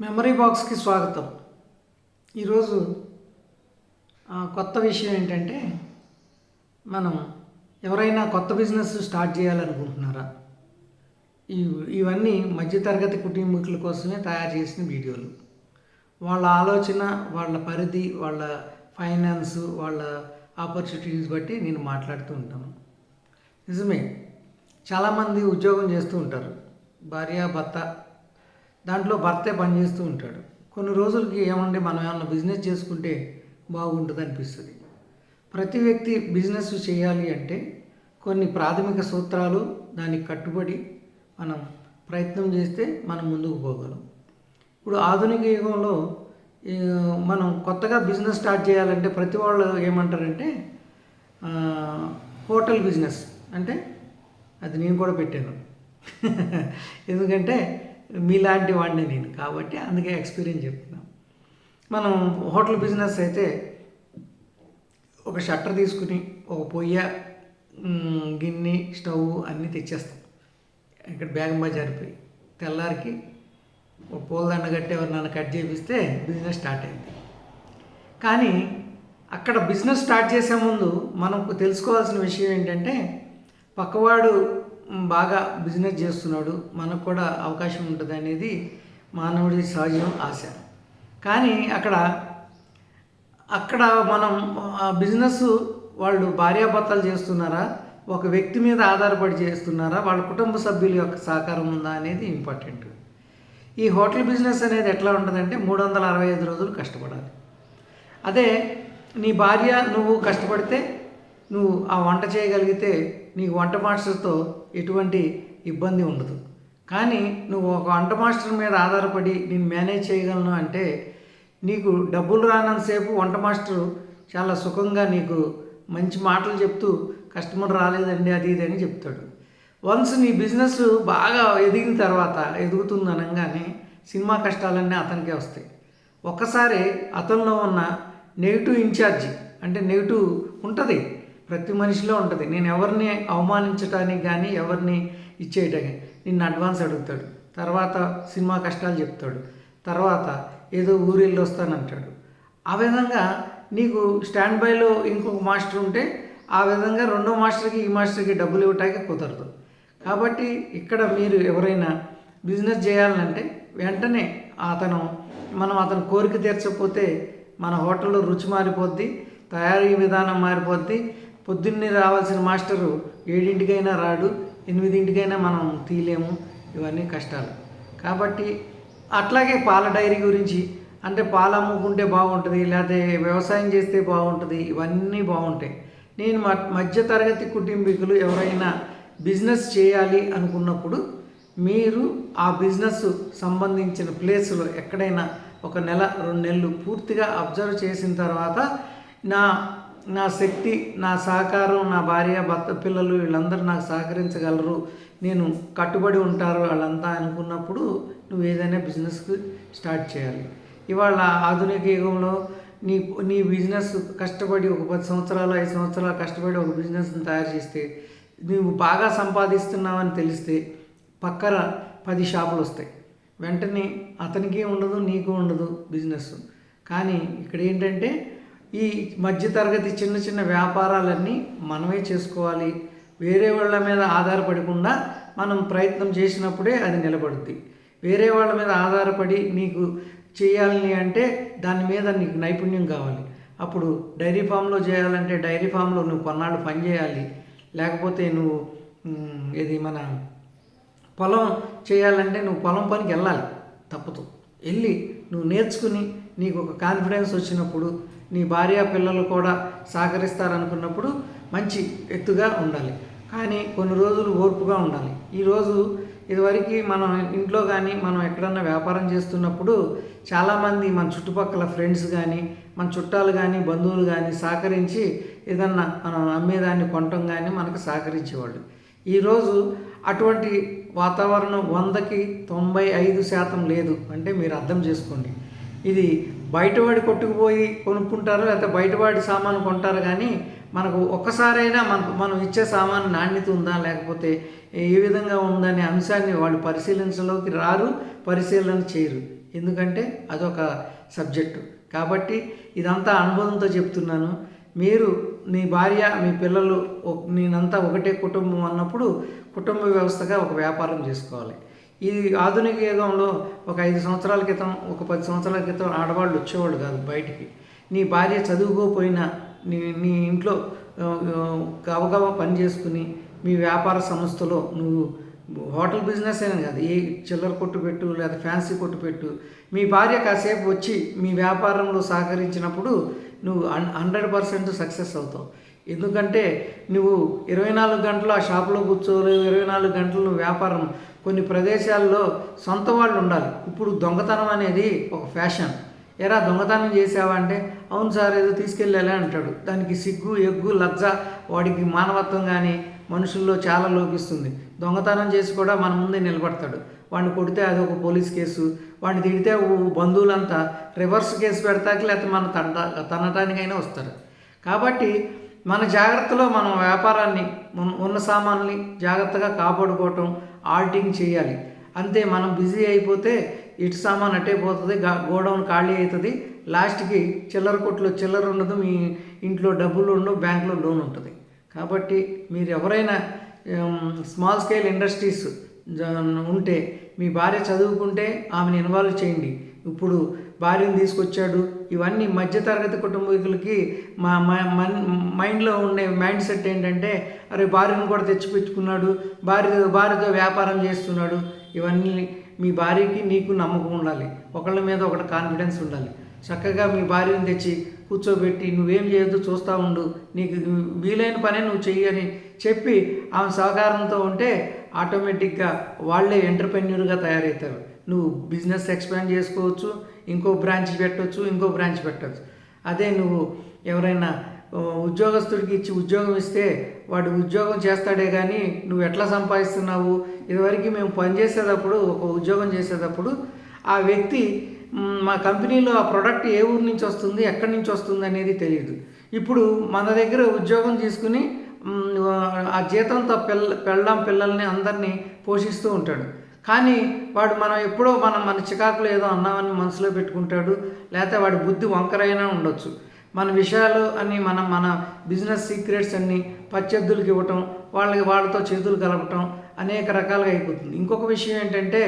Memory బాక్స్కి స్వాగతం. ఈరోజు కొత్త విషయం ఏంటంటే మనం ఎవరైనా కొత్త బిజినెస్ స్టార్ట్ చేయాలనుకుంటున్నారా? ఇవన్నీ మధ్యతరగతి కుటుంబీకుల కోసమే తయారు చేసిన వీడియోలు. వాళ్ళ ఆలోచన వాళ్ళ పరిధి వాళ్ళ ఫైనాన్స్ వాళ్ళ ఆపర్చునిటీస్ బట్టి నేను మాట్లాడుతూ ఉంటాను నిజమే చాలామంది ఉద్యోగం చేస్తూ ఉంటారు. భార్య భర్త దాంట్లో భర్తే పనిచేస్తూ ఉంటాడు. కొన్ని రోజులకి ఏమండి మనం ఏమన్నా బిజినెస్ చేసుకుంటే బాగుంటుంది అనిపిస్తుంది. ప్రతి వ్యక్తి బిజినెస్ చేయాలి అంటే కొన్ని ప్రాథమిక సూత్రాలు దానికి కట్టుబడి మనం ప్రయత్నం చేస్తే మనం ముందుకు పోగలం. ఇప్పుడు ఆధునిక యుగంలో మనం కొత్తగా బిజినెస్ స్టార్ట్ చేయాలంటే ప్రతి వాళ్ళు ఏమంటారంటే హోటల్ బిజినెస్ అంటే అది నేను కూడా పెట్టాను. ఎందుకంటే మీలాంటి వాడిని నేను. కాబట్టి అందుకే ఎక్స్పీరియన్స్ చెప్తున్నాను మనం హోటల్ బిజినెస్ అయితే ఒక షట్టర్ తీసుకుని ఒక పొయ్య గిన్నె స్టవ్ అన్నీ తెచ్చేస్తాం. ఇక్కడ బేగం జరిపోయి. తెల్లారికి ఒక పూలదండ కట్టి ఎవరినైనా కట్ చేపిస్తే బిజినెస్ స్టార్ట్ అయింది. కానీ అక్కడ బిజినెస్ స్టార్ట్ చేసే ముందు మనకు తెలుసుకోవాల్సిన విషయం ఏంటంటే పక్కవాడు బాగా బిజినెస్ చేస్తున్నాడు మనకు కూడా అవకాశం ఉంటుంది అనేది మానవుడి సహజం ఆశ. కానీ అక్కడ అక్కడ మనం ఆ బిజినెస్ వాళ్ళు భార్యాభర్తలు చేస్తున్నారా ఒక వ్యక్తి మీద ఆధారపడి చేస్తున్నారా వాళ్ళ కుటుంబ సభ్యుల యొక్క సహకారం ఉందా అనేది ఇంపార్టెంట్ ఈ హోటల్ బిజినెస్ అనేది ఎట్లా ఉంటుందంటే మూడు వందల అరవై ఐదు రోజులు కష్టపడాలి. అదే నీ భార్య నువ్వు కష్టపడితే నువ్వు ఆ వంట చేయగలిగితే నీకు వంట మాస్టర్తో ఎటువంటి ఇబ్బంది ఉండదు. కానీ నువ్వు ఒక వంట మాస్టర్ మీద ఆధారపడి నేను మేనేజ్ చేయగలను అంటే నీకు డబ్బులు రానంతసేపు వంట మాస్టరు చాలా సుఖంగా నీకు మంచి మాటలు చెప్తూ కస్టమర్ రాలేదండి అది ఇది అని చెప్తాడు. వన్స్ నీ బిజినెస్ బాగా ఎదిగిన తర్వాత ఎదుగుతుంది అనగానే సినిమా కష్టాలన్నీ అతనికే వస్తాయి. ఒక్కసారి అతనిలో ఉన్న నెగిటివ్ ఇన్ఛార్జి అంటే నెగిటివ్ ఉంటుంది. ప్రతి మనిషిలో ఉంటుంది. నేను ఎవరిని అవమానించడానికి కానీ ఎవరిని ఇచ్చేయటానికి నిన్ను అడ్వాన్స్ అడుగుతాడు. తర్వాత సినిమా కష్టాలు చెప్తాడు. తర్వాత ఏదో ఊరెళ్ళి వస్తానంటాడు. ఆ విధంగా నీకు స్టాండ్ బైలో ఇంకొక మాస్టర్ ఉంటే ఆ విధంగా రెండో మాస్టర్కి ఈ మాస్టర్కి డబ్బులు ఇవ్వటానికి కుదరదు. కాబట్టి ఇక్కడ మీరు ఎవరైనా బిజినెస్ చేయాలంటే వెంటనే అతను మనం అతను కోరిక తీర్చకపోతే మన హోటల్లో రుచి మారిపోద్ది తయారీ విధానం మారిపోద్ది పొద్దున్నే రావాల్సిన మాస్టరు ఏడింటికైనా రాడు ఎనిమిదింటికైనా మనం తీయలేము. ఇవన్నీ కష్టాలు. కాబట్టి అట్లాగే పాల డైరీ గురించి అంటే పాలు అమ్ముకుంటే బాగుంటుంది లేకపోతే వ్యవసాయం చేస్తే బాగుంటుంది ఇవన్నీ బాగుంటాయి. నేను మ- మధ్యతరగతి కుటుంబీకులు ఎవరైనా బిజినెస్ చేయాలి అనుకున్నప్పుడు మీరు ఆ బిజినెస్ సంబంధించిన ప్లేస్లో ఎక్కడైనా ఒక నెల రెండు నెలలు పూర్తిగా అబ్జర్వ్ చేసిన తర్వాత నా నా శక్తి నా సహకారం నా భార్య భర్త పిల్లలు వీళ్ళందరూ నాకు సహకరించగలరు. నేను కట్టుబడి ఉంటారు వాళ్ళంతా అనుకున్నప్పుడు నువ్వు ఏదైనా బిజినెస్కి స్టార్ట్ చేయాలి. ఇవాళ ఆధునిక యుగంలో నీ నీ బిజినెస్ కష్టపడి ఒక పది సంవత్సరాలు ఐదు సంవత్సరాలు కష్టపడి ఒక బిజినెస్ని తయారు చేస్తే నువ్వు బాగా సంపాదిస్తున్నావని తెలిస్తే పక్కన పది షాపులు వస్తాయి. వెంటనే అతనికి ఉండదు నీకు ఉండదు బిజినెస్. కానీ ఇక్కడ ఏంటంటే ఈ మధ్యతరగతి చిన్న చిన్న వ్యాపారాలన్నీ మనమే చేసుకోవాలి. వేరే వాళ్ళ మీద ఆధారపడకుండా మనం ప్రయత్నం చేసినప్పుడే అది నిలబడుద్ది. వేరే వాళ్ళ మీద ఆధారపడి నీకు చేయాలని అంటే దాని మీద నీకు నైపుణ్యం కావాలి. అప్పుడు డైరీ ఫామ్లో చేయాలంటే డైరీ ఫామ్లో నువ్వు కొన్నాళ్ళు పని చేయాలి. లేకపోతే నువ్వు ఇది మన పొలం చేయాలంటే నువ్వు పొలం పనికి వెళ్ళాలి తప్పుతూ. వెళ్ళి నువ్వు నేర్చుకుని నీకు ఒక కాన్ఫిడెన్స్ వచ్చినప్పుడు నీ భార్య పిల్లలు కూడా సహకరిస్తారనుకున్నప్పుడు మంచి ఎత్తుగా ఉండాలి. కానీ కొన్ని రోజులు ఓర్పుగా ఉండాలి. ఈరోజు ఇదివరకు మనం ఇంట్లో కానీ మనం ఎక్కడన్నా వ్యాపారం చేస్తున్నప్పుడు చాలామంది మన చుట్టుపక్కల ఫ్రెండ్స్ కానీ మన చుట్టాలు కానీ బంధువులు కానీ సహకరించి ఏదన్నా మనం అమ్మేదాన్ని కొనటం కానీ మనకు సహకరించేవాళ్ళు. ఈరోజు అటువంటి వాతావరణం వందకి తొంభై ఐదు శాతం లేదు అంటే మీరు అర్థం చేసుకోండి. ఇది బయటవాడి కొట్టుకుపోయి కొనుక్కుంటారు లేకపోతే బయటవాడి సామాను కొంటారు కానీ మనకు ఒక్కసారైనా మనకు మనం ఇచ్చే సామాను నాణ్యత ఉందా లేకపోతే ఏ విధంగా ఉందనే అంశాన్ని వాళ్ళు పరిశీలించలోకి రారు పరిశీలన చేయరు. ఎందుకంటే అదొక సబ్జెక్టు. కాబట్టి ఇదంతా అనుభవంతో చెప్తున్నాను. మీరు మీ భార్య మీ పిల్లలు నేనంతా ఒకటే కుటుంబం అన్నప్పుడు కుటుంబ వ్యవస్థగా ఒక వ్యాపారం చేసుకోవాలి. ఈ ఆధునిక యుగంలో ఒక ఐదు సంవత్సరాల క్రితం ఒక పది సంవత్సరాల క్రితం ఆడవాళ్ళు వచ్చేవాళ్ళు కాదు బయటికి. నీ భార్య చదువుకోపోయినా నీ నీ ఇంట్లో ఆ, గబగబా పని చేసుకుని మీ వ్యాపార సంస్థలో నువ్వు హోటల్ బిజినెస్ అయినా కాదు ఏ చిల్లర కొట్టు పెట్టు లేదా ఫ్యాన్సీ కొట్టు పెట్టు మీ భార్య కాసేపు వచ్చి మీ వ్యాపారంలో సహకరించినప్పుడు నువ్వు హండ్రెడ్ పర్సెంట్ సక్సెస్ అవుతావు. ఎందుకంటే నువ్వు ఇరవై నాలుగు గంటలు ఆ షాప్లో కూర్చోలేవు ఇరవై నాలుగు గంటలు నువ్వు వ్యాపారం కొన్ని ప్రదేశాల్లో సొంత వాళ్ళు ఉండాలి. ఇప్పుడు దొంగతనం అనేది ఒక ఫ్యాషన్. ఎరా దొంగతనం చేసావా అంటే అవును సార్ ఏదో తీసుకెళ్ళాలి అంటాడు. దానికి సిగ్గు ఎగ్గు లజ్జ వాడికి మానవత్వం కానీ మనుషుల్లో చాలా లోపిస్తుంది. దొంగతనం చేసి కూడా మన ముందే నిలబడతాడు. వాడిని కొడితే అది ఒక పోలీస్ కేసు. వాడిని తిడితే బంధువులంతా రివర్స్ కేసు పెడతాకి లేకపోతే మన తండ తనటానికైనా వస్తారు. కాబట్టి మన జాగ్రత్తలో మనం వ్యాపారాన్ని ఉన్న- ఉన్న సామాన్ని జాగ్రత్తగా కాపాడుకోవటం ఆల్టింగ్ చేయాలి. అంతే మనం బిజీ అయిపోతే ఇటు సామాన్ అట్టే పోతుంది గోడౌన్ ఖాళీ అవుతుంది లాస్ట్కి చిల్లర కొట్లో చిల్లర ఉండదు మీ ఇంట్లో డబ్బులు ఉండవు బ్యాంకులో లోన్ ఉంటుంది. కాబట్టి మీరు ఎవరైనా స్మాల్ స్కేల్ ఇండస్ట్రీస్ జ- ఉంటే మీ భార్య చదువుకుంటే ఆమెను ఇన్వాల్వ్ చేయండి. ఇప్పుడు భార్యను తీసుకొచ్చాడు ఇవన్నీ మధ్యతరగతి కుటుంబీకులకి మా మన్- మైండ్లో ఉండే మైండ్ సెట్ ఏంటంటే అరే భార్యను కూడా తెచ్చిపెట్టుకున్నాడు భార్య భార్యతో వ్యాపారం చేస్తున్నాడు. ఇవన్నీ మీ భార్యకి నీకు నమ్మకం ఉండాలి. ఒకళ్ళ మీద ఒకటి కాన్ఫిడెన్స్ ఉండాలి. చక్కగా మీ భార్యను తెచ్చి కూర్చోబెట్టి నువ్వేం చేయొద్దు చూస్తూ ఉండు. నీకు వీలైన పనే నువ్వు చెయ్యి అని చెప్పి ఆమె సహకారంతో ఉంటే ఆటోమేటిక్గా వాళ్ళే ఎంటర్ప్రెన్యూర్గా తయారవుతారు నువ్వు బిజినెస్ ఎక్స్పాండ్ చేసుకోవచ్చు ఇంకో బ్రాంచ్ పెట్టవచ్చు ఇంకో బ్రాంచ్ పెట్టవచ్చు అదే నువ్వు ఎవరైనా ఉద్యోగస్తుడికి ఇచ్చి ఉద్యోగం ఇస్తే వాడు ఉద్యోగం చేస్తాడే కానీ నువ్వు ఎట్లా సంపాదిస్తున్నావు? ఇదివరకు మేము పనిచేసేటప్పుడు ఒక ఉద్యోగం చేసేటప్పుడు ఆ వ్యక్తి మా కంపెనీలో ఆ ప్రోడక్ట్ ఏ ఊరు నుంచి వస్తుంది ఎక్కడి నుంచి వస్తుంది అనేది తెలియదు ఇప్పుడు మన దగ్గర ఉద్యోగం తీసుకుని ఆ జీతంతో పిల్ల పెళ్ళం పిల్లల్ని అందరినీ పోషిస్తూ ఉంటాడు. కానీ వాడు మనం ఎప్పుడో మనం మన చికాకులో ఏదో అన్నామని మనసులో పెట్టుకుంటాడు లేకపోతే వాడి బుద్ధి వంకరైనా ఉండొచ్చు. మన విషయాలు అని మనం మన బిజినెస్ సీక్రెట్స్ అన్ని పచ్చద్దులకి ఇవ్వటం వాళ్ళకి వాళ్ళతో చేతులు కలపటం అనేక రకాలుగా అయిపోతుంది. ఇంకొక విషయం ఏంటంటే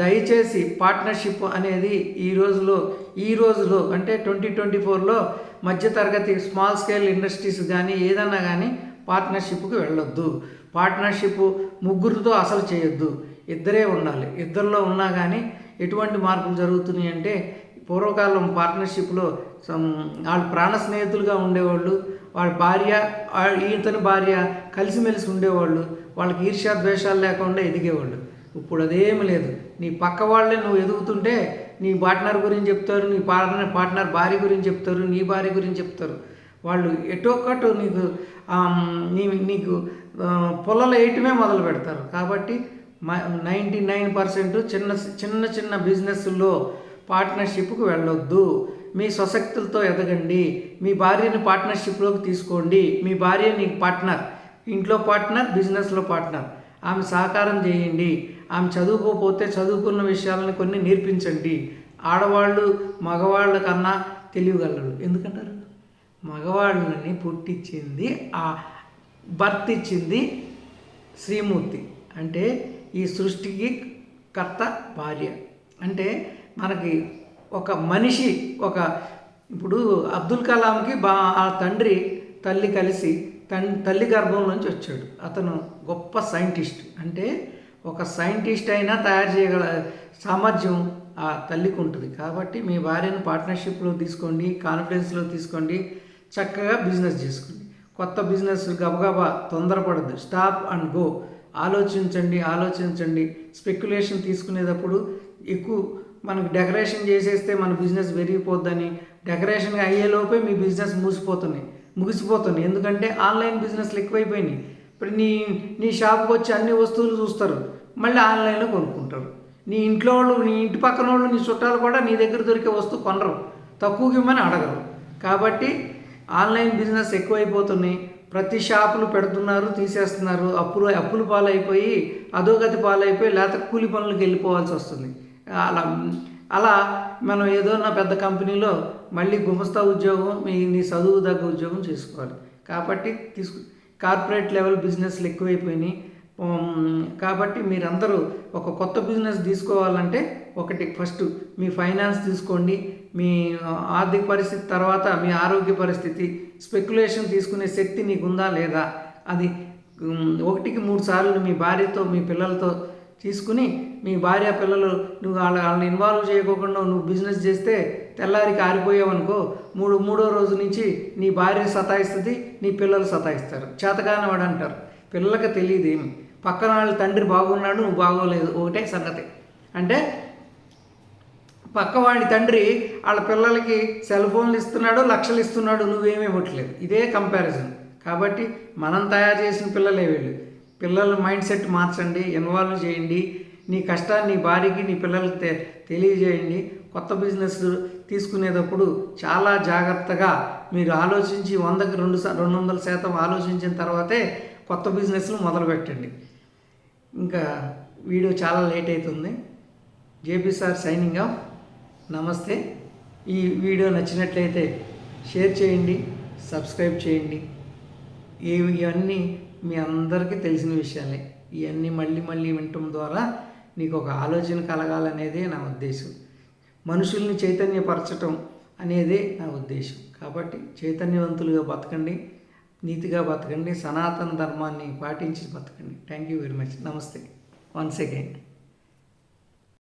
దయచేసి పార్ట్నర్షిప్ అనేది ఈ రోజులో ఈ రోజులో అంటే ట్వంటీ ట్వంటీ ఫోర్లో మధ్యతరగతి స్మాల్ స్కేల్ ఇండస్ట్రీస్ కానీ ఏదన్నా కానీ పార్ట్నర్షిప్కి వెళ్ళొద్దు. పార్ట్నర్షిప్ ముగ్గురితో అసలు చేయొద్దు. ఇద్దరే ఉండాలి. ఇద్దరిలో ఉన్నా కానీ ఎటువంటి మార్పులు జరుగుతున్నాయి అంటే పూర్వకాలం పార్ట్నర్షిప్లో వాళ్ళు ప్రాణ స్నేహితులుగా ఉండేవాళ్ళు వాళ్ళ భార్య ఈతని భార్య కలిసిమెలిసి ఉండేవాళ్ళు వాళ్ళకి ఈర్ష్యా ద్వేషాలు లేకుండా ఎదిగేవాళ్ళు. ఇప్పుడు అదేమి లేదు. నీ పక్క వాళ్ళే నువ్వు ఎదుగుతుంటే నీ పార్ట్నర్ గురించి చెప్తారు నీ పార్ట్నర్ పార్ట్నర్ భార్య గురించి చెప్తారు నీ భార్య గురించి చెప్తారు. వాళ్ళు ఎటో నీకు నీ నీకు పొలాలు వేయటమే మొదలు పెడతారు. కాబట్టి నైంటీ నైన్ పర్సెంట్ చిన్న చిన్న చిన్న బిజినెస్లో పార్ట్నర్షిప్కు వెళ్ళొద్దు. మీ స్వశక్తులతో ఎదగండి. మీ భార్యని పార్ట్నర్షిప్లోకి తీసుకోండి. మీ భార్య నీకు పార్ట్నర్. ఇంట్లో పార్ట్నర్ బిజినెస్లో పార్ట్నర్. ఆమె సహకారం చేయండి. ఆమె చదువుకోకపోతే చదువుకున్న విషయాలను కొన్ని నేర్పించండి. ఆడవాళ్ళు మగవాళ్ళ కన్నా తెలియగలరు ఎందుకంటారు? మగవాళ్ళని పుట్టించింది ఆ భర్త ఇచ్చింది శ్రీమూర్తి. అంటే ఈ సృష్టికి కర్త భార్య. అంటే మనకి ఒక మనిషి ఒక ఇప్పుడు అబ్దుల్ కలాంకి బా ఆ తండ్రి తల్లి కలిసి తన్ తల్లి గర్భం నుంచి వచ్చాడు. అతను గొప్ప సైంటిస్ట్. అంటే ఒక సైంటిస్ట్ అయినా తయారు చేయగల సామర్థ్యం ఆ తల్లికి ఉంటుంది. కాబట్టి మీ భార్యను పార్ట్నర్షిప్లో తీసుకోండి కాన్ఫిడెన్స్లో తీసుకోండి చక్కగా బిజినెస్ చేసుకోండి. కొత్త బిజినెస్ గబగబా తొందరపడద్దు. Stop and go. ఆలోచించండి ఆలోచించండి. స్పెక్యులేషన్ తీసుకునేటప్పుడు ఎక్కువ మనకు డెకరేషన్ చేసేస్తే మన బిజినెస్ పెరిగిపోద్దని డెకరేషన్ అయ్యేలోపే మీ బిజినెస్ మూసిపోతున్నాయి ముగిసిపోతుంది. ఎందుకంటే ఆన్లైన్ బిజినెస్లు ఎక్కువైపోయినాయి. ఇప్పుడు నీ నీ షాప్కి వచ్చి అన్ని వస్తువులు చూస్తారు. మళ్ళీ ఆన్లైన్లో కొనుక్కుంటారు. నీ ఇంట్లో వాళ్ళు నీ ఇంటి పక్కన వాళ్ళు నీ చుట్టాలు కూడా నీ దగ్గర దొరికే వస్తువు కొనరు. తక్కువకి ఇవ్వమని అడగరు. కాబట్టి ఆన్లైన్ బిజినెస్ ఎక్కువైపోతున్నాయి. ప్రతి షాపులు పెడుతున్నారు తీసేస్తున్నారు. అప్పులు అప్పులు పాలైపోయి అధోగతి పాలైపోయి లేకపోతే కూలి పనులకు వెళ్ళిపోవాల్సి వస్తుంది. అలా అలా మనం ఏదో నా పెద్ద కంపెనీలో మళ్ళీ గుమస్తా ఉద్యోగం మీ నీ చదువు తగ్గ ఉద్యోగం చేసుకోవాలి. కాబట్టి తీసుకు కార్పొరేట్ లెవెల్ బిజినెస్లు ఎక్కువైపోయినాయి. కాబట్టి మీరందరూ ఒక కొత్త బిజినెస్ తీసుకోవాలంటే ఒకటి ఫస్ట్ మీ ఫైనాన్స్ తీసుకోండి. మీ ఆర్థిక పరిస్థితి తర్వాత మీ ఆరోగ్య పరిస్థితి స్పెక్యులేషన్ తీసుకునే శక్తి నీకుందా లేదా? అది ఒకటికి మూడు సార్లు మీ భార్యతో మీ పిల్లలతో తీసుకుని మీ భార్య పిల్లలు నువ్వు వాళ్ళ వాళ్ళని ఇన్వాల్వ్ చేయకోకుండా నువ్వు బిజినెస్ చేస్తే తెల్లారికి ఆరిపోయావనుకో మూడు మూడో రోజు నుంచి నీ భార్య సతాయిస్తుంది నీ పిల్లలు సతాయిస్తారు. చేతగాని వాడు అంటారు పిల్లలకి తెలియదు ఏమి పక్కన వాళ్ళ తండ్రి బాగున్నాడు నువ్వు బాగోలేదు. ఒకటే సంగతి. అంటే పక్కవాడి తండ్రి వాళ్ళ పిల్లలకి సెల్ ఫోన్లు ఇస్తున్నాడు లక్షలు ఇస్తున్నాడు నువ్వేమీ ఇవ్వట్లేదు. ఇదే కంపారిజన్. కాబట్టి మనం తయారు చేసిన పిల్లలే వీళ్ళు. పిల్లల మైండ్ సెట్ మార్చండి ఇన్వాల్వ్ చేయండి. నీ కష్టాన్ని నీ భార్యకి నీ పిల్లలకి తె తెలియజేయండి. కొత్త బిజినెస్ తీసుకునేటప్పుడు చాలా జాగ్రత్తగా మీరు ఆలోచించి వందకి రెండు రెండు వందల శాతం ఆలోచించిన తర్వాతే కొత్త బిజినెస్లు మొదలుపెట్టండి. ఇంకా వీడియో చాలా లేట్ అవుతుంది జేపీ సార్ సైనింగ్ ఆఫ్. నమస్తే. ఈ వీడియో నచ్చినట్లయితే షేర్ చేయండి సబ్స్క్రైబ్ చేయండి. ఇవి ఇవన్నీ మీ అందరికీ తెలిసిన విషయాలే. ఇవన్నీ మళ్ళీ మళ్ళీ వినటం ద్వారా నీకు ఒక ఆలోచన కలగాలనేదే నా ఉద్దేశం. మనుషుల్ని చైతన్యపరచటం అనేదే నా ఉద్దేశం. కాబట్టి చైతన్యవంతులుగా బతకండి నీతిగా బతకండి సనాతన ధర్మాన్ని పాటించి బతకండి. థ్యాంక్ యూ వెరీ మచ్ నమస్తే. Once again